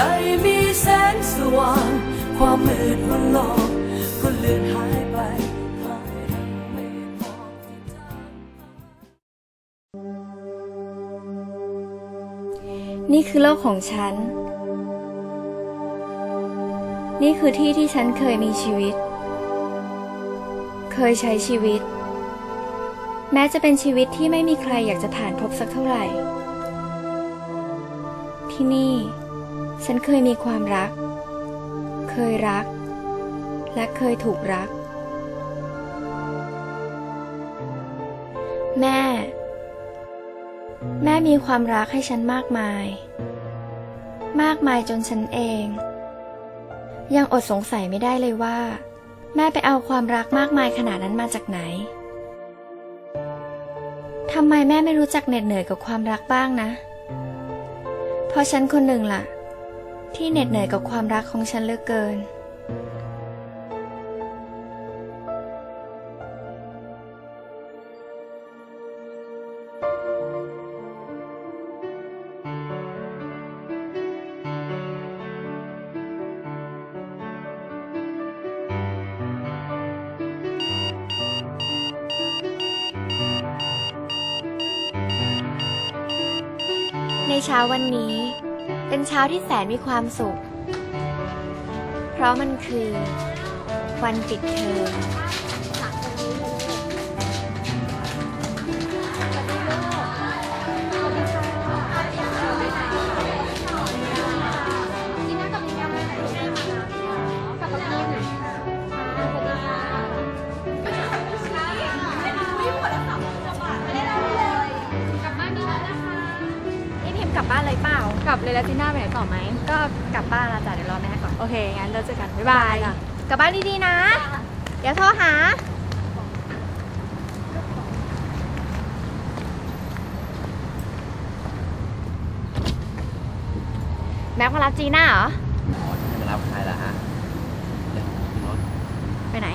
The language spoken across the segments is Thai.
ใดมีแสงสว่าง ความมืดมันหลอกก็เลือนหายไปนี่คือโลกของฉัน นี่คือที่ที่ฉันเคยมีชีวิต เคยใช้ชีวิต แม้จะเป็นชีวิตที่ไม่มีใครอยากจะผ่านพบสักเท่าไหร่ ที่นี่ ฉันเคยมีความรัก เคยรัก และเคยถูกรัก แม่ แม่มีความรักให้ฉันมากมาย มากมายจนฉันเอง ยังอดสงสัยไม่ได้เลยว่า แม่ไปเอาความรักมากมายขนาดนั้นมาจากไหนทำไมแม่ไม่รู้จักเหน็ดเหนื่อยกับความรักบ้างนะ เพราะฉันคนหนึ่งล่ะ ที่เหน็ดเหนื่อยกับความรักของฉันเหลือเกิน ในเช้าวันนี้ เป็นเช้าที่แสนมีความสุข เพราะมันคือ วันปิดเทอม เลยแล้วจีน่าไปไหนต่อไหม ก็กลับบ้านและจ้ะเดี๋ยวรอแม่ก่อน โอเค งั้นเราเจอกัน บ๊ายบายกลับบ้านดีๆนะ เดี๋ยวโทรหา แม็กมารับจีน่าเหรอจะรับใครล่ะฮะเดี๋ยวขึ้นรถไปไหน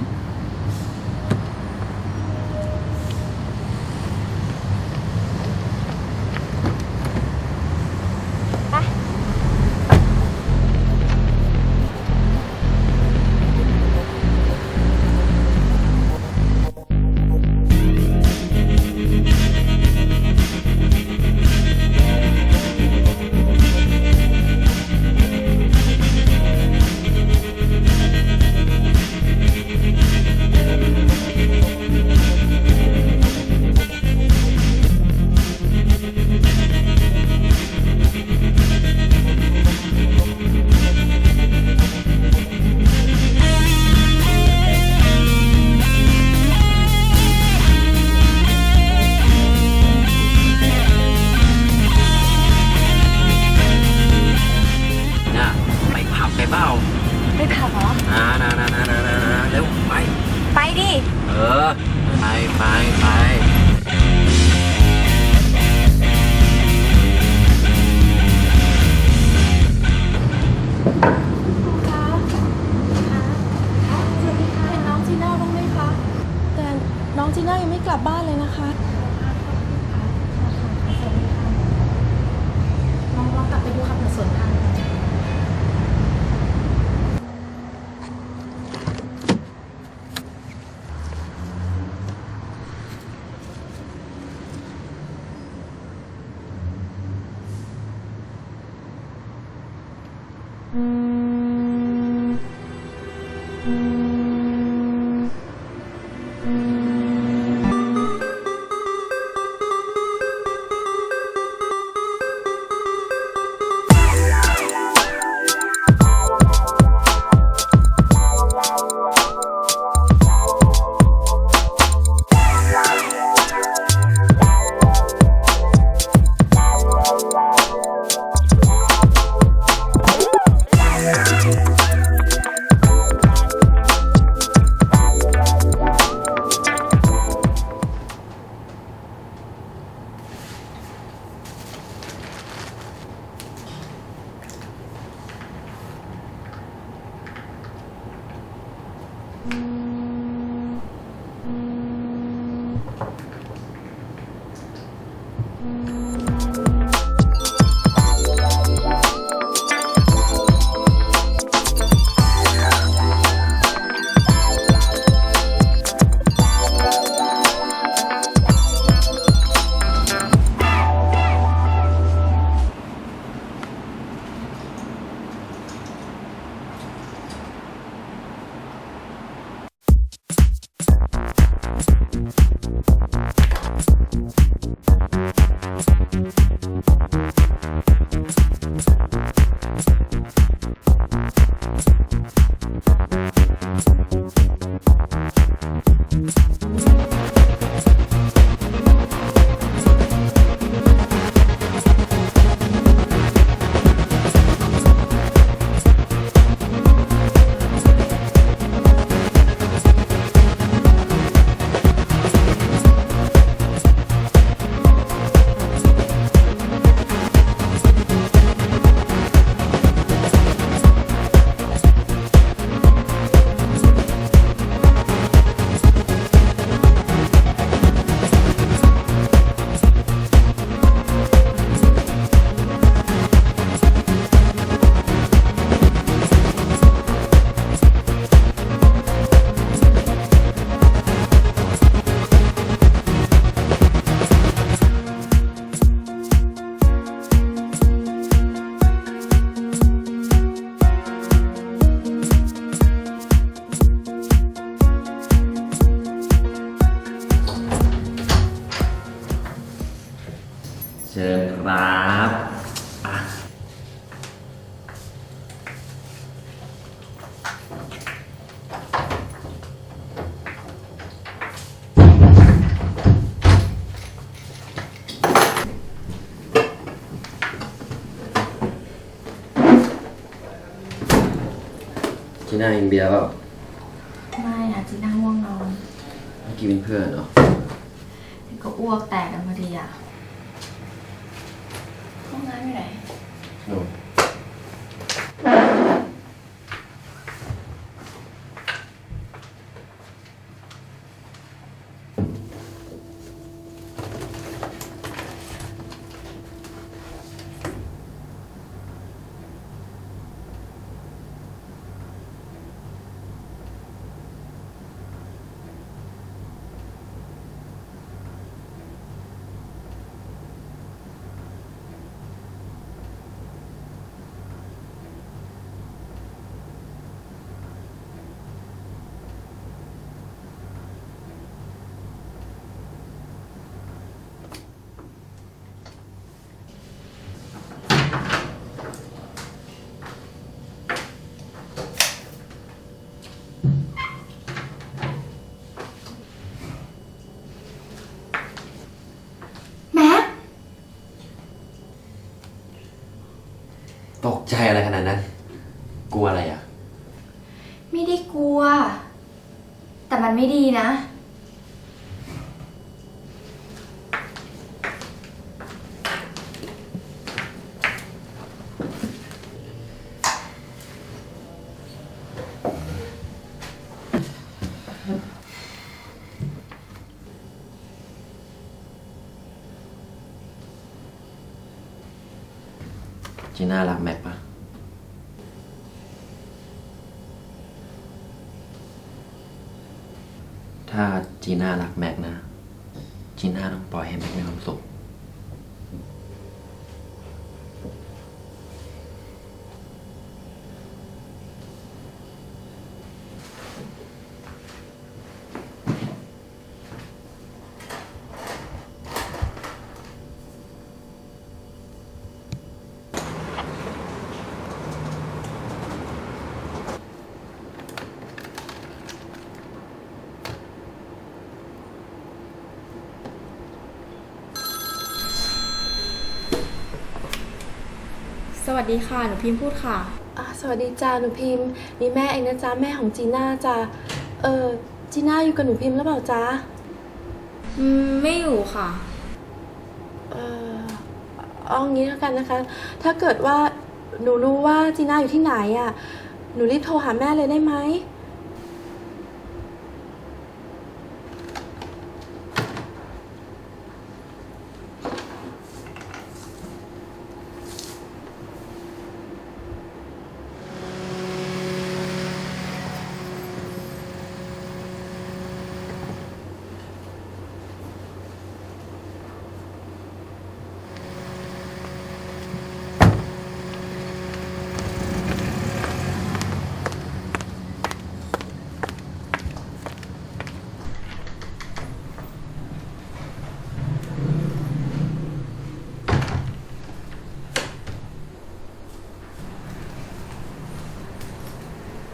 น้องจีน่ายังไม่กลับบ้านเลยนะคะ จีน่ากินเบียร์เปล่าไม่ค่ะจีน่าง่วงนอนไม่กินเป็นเพื่อนเหรอก็อ้วกแตกกันพอดีอะห้องน้ำอยู่ไหน ใจอะไรขนาดนั้น กลัวอะไรอะ ไม่ได้กลัว แต่มันไม่ดีนะ จีน่ารักแม็กปะ ถ้าจีน่ารักแม็กนะ จีน่าต้องปล่อยให้แม็กมีความสุข สวัสดีค่ะ หนูพิมพ์พูดค่ะ อะสวัสดีจ้าหนูพิมพ์นี่แม่เองนะจ๊ะแม่ของจีน่าจ้ะเออจีน่าอยู่กับหนูพิมพ์หรือเปล่าจ๊ะอืมไม่อยู่ค่ะ เออเอางี้แล้วกันนะคะ ถ้าเกิดว่าหนูรู้ว่าจีน่าอยู่ที่ไหนอะ หนูรีบโทรหาแม่เลยได้ไหม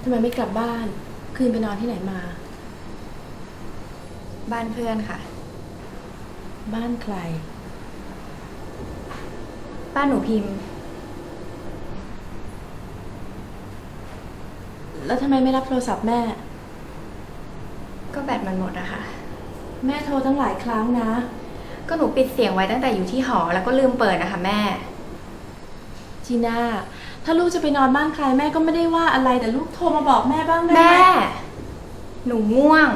ไมไม่กลับบ้าน คืนไปนอนที่ไหนมา บ้านเพื่อนค่ะ บ้านใคร บ้านหนูพิมพ์ แล้วทำไมไม่รับโทรศัพท์แม่ ก็แบตมันหมดอะค่ะ แม่โทรตั้งหลายครั้งนะ ก็หนูปิดเสียงไว้ตั้งแต่อยู่ที่หอแล้วก็ลืมเปิดนะคะแม่ จีน่า ถ้าลูกจะไปนอนบ้านใครแม่ก็ไม่ได้ว่าอะไรแต่ลูกโทรมาบอกแม่บ้างได้ไหมแม่ หนูง่วง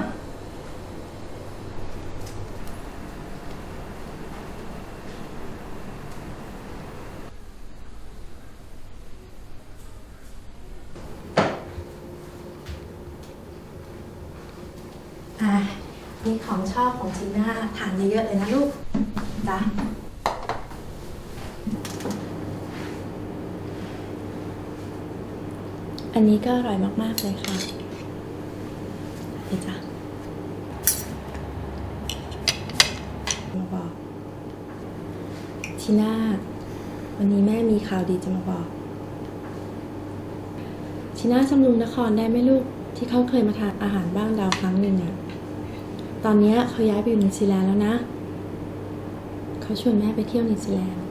อะนี่ของชอบของจีน่าทานเยอะๆเลยนะลูกจ้ะ อันนี้ก็อร่อยมากๆเลยค่ะนี่จ้ะมาบอกทีน่าวันนี้แม่มีข่าวดีจะมาบอกทีน่าจำลุงนครได้ไหมลูกที่เขาเคยมาทานอาหารบ้างดาวครั้งหนึ่งอะตอนนี้เขาย้ายไปอยู่นิวซีแลนด์แล้วนะ เขาชวนแม่ไปเที่ยวนิวซีแลนด์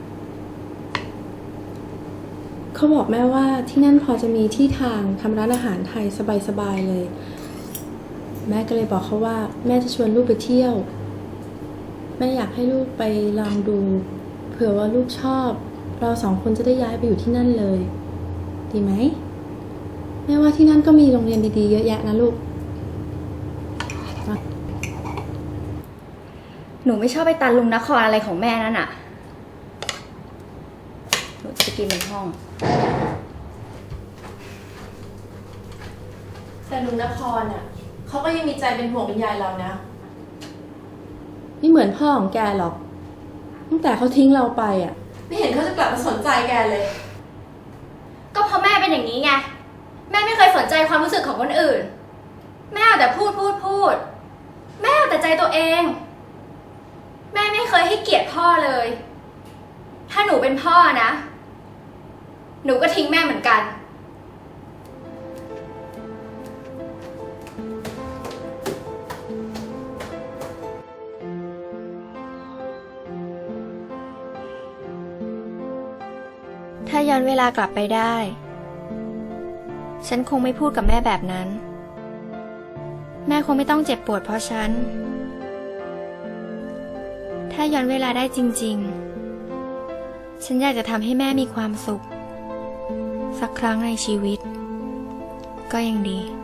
เขาบอกแม่ว่าที่นั่นพอจะมีที่ทางทำร้านอาหารไทยสบายๆเลย แม่ก็เลยบอกเขาว่า แม่จะชวนลูกไปเที่ยว แม่อยากให้ลูกไปลองดู เผื่อว่าลูกชอบ เราสองคนจะได้ย้ายไปอยู่ที่นั่นเลย ดีไหมแม่ว่าที่นั่นก็มีโรงเรียนดีๆเยอะแยะนะลูก หนูไม่ชอบไปตันลุงนครอะไรของแม่นั่นอะ จะกินบนห้อง แต่ลุงนครอะเขาก็ยังมีใจเป็นห่วงเป็นใยเรานะ ไม่เหมือนพ่อของแกหรอก ตั้งแต่เขาทิ้งเราไปอะ ไม่เห็นเขาจะกลับมาสนใจแกเลย ก็เพราะแม่เป็นอย่างนี้ไง แม่ไม่เคยสนใจความรู้สึกของคนอื่น แม่เอาแต่พูดพูดพูด แม่เอาแต่ใจตัวเอง แม่ไม่เคยให้เกียรติพ่อเลย ถ้าหนูเป็นพ่อนะ หนูก็ทิ้งแม่เหมือนกัน ถ้าย้อนเวลากลับไปได้ ฉันคงไม่พูดกับแม่แบบนั้น แม่คงไม่ต้องเจ็บปวดเพราะฉัน ถ้าย้อนเวลาได้จริง ๆ ฉันอยากจะทำให้แม่มีความสุข สักครั้งในชีวิต ก็ยังดี